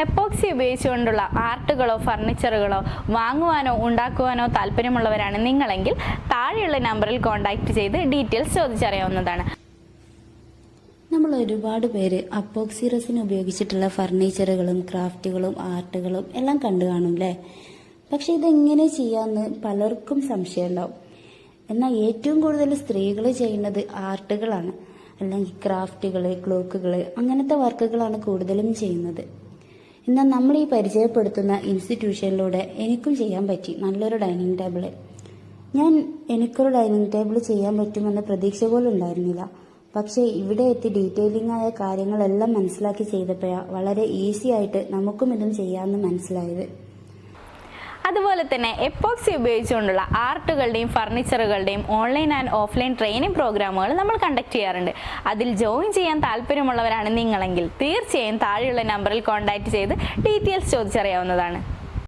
Epoxy ഉപയോഗിച്ചുകൊണ്ടുള്ള ആർട്ടുകളോ ഫർണിച്ചറുകളോ വാങ്ങുവാനോ ഉണ്ടാക്കുവാനോ താല്പര്യമുള്ളവരാണ് നിങ്ങളെങ്കിൽ താഴെയുള്ള നമ്പറിൽ contact ചെയ്ത് ഡീറ്റെയിൽസ് ചോദിച്ചറിയാവുന്നതാണ്. നമ്മൾ ഒരുപാട് പേര് അപ്പോക്സി റെസിൻ ഉപയോഗിച്ചിട്ടുള്ള ഫർണിച്ചറുകളും ക്രാഫ്റ്റുകളും ആർട്ടുകളും എല്ലാം കണ്ടു കാണും അല്ലേ പക്ഷെ ഇതെങ്ങനെ ചെയ്യാമെന്ന് പലർക്കും സംശയമുണ്ടാവും. എന്നാൽ ഏറ്റവും കൂടുതൽ സ്ത്രീകൾ ചെയ്യുന്നത് ആർട്ടുകളാണ്. അല്ലെങ്കിൽ ക്രാഫ്റ്റുകൾ ക്ലോക്കുകൾ അങ്ങനത്തെ വർക്കുകളാണ് കൂടുതലും ചെയ്യുന്നത്. എന്നാൽ നമ്മൾ ഈ പരിചയപ്പെടുത്തുന്ന ഇൻസ്റ്റിറ്റ്യൂഷനിലൂടെ എനിക്കും ചെയ്യാൻ പറ്റി നല്ലൊരു ഡൈനിങ് ടേബിൾ ഞാൻ എനിക്കൊരു ഡൈനിങ് ടേബിൾ ചെയ്യാൻ പറ്റുമെന്ന പ്രതീക്ഷ പോലും ഉണ്ടായിരുന്നില്ല. പക്ഷേ ഇവിടെ എത്തി ഡീറ്റെയിലിംഗ് ആയ കാര്യങ്ങളെല്ലാം മനസ്സിലാക്കി ചെയ്തപ്പോഴാണ് വളരെ ഈസി ആയിട്ട് നമുക്കും ഇതും ചെയ്യാമെന്ന് മനസ്സിലായത്. അതുപോലെ തന്നെ എപ്പോക്സി ഉപയോഗിച്ചുകൊണ്ടുള്ള ആർട്ടുകളുടെയും ഫർണിച്ചറുകളുടെയും ഓൺലൈൻ ആൻഡ് ഓഫ്ലൈൻ ട്രെയിനിങ് പ്രോഗ്രാമുകൾ നമ്മൾ കണ്ടക്ട് ചെയ്യാറുണ്ട്. അതിൽ ജോയിൻ ചെയ്യാൻ താല്പര്യമുള്ളവരാണ് നിങ്ങളെങ്കിൽ തീർച്ചയായും താഴെയുള്ള നമ്പറിൽ കോൺടാക്റ്റ് ചെയ്ത് ഡീറ്റെയിൽസ് ചോദിച്ചറിയാവുന്നതാണ്.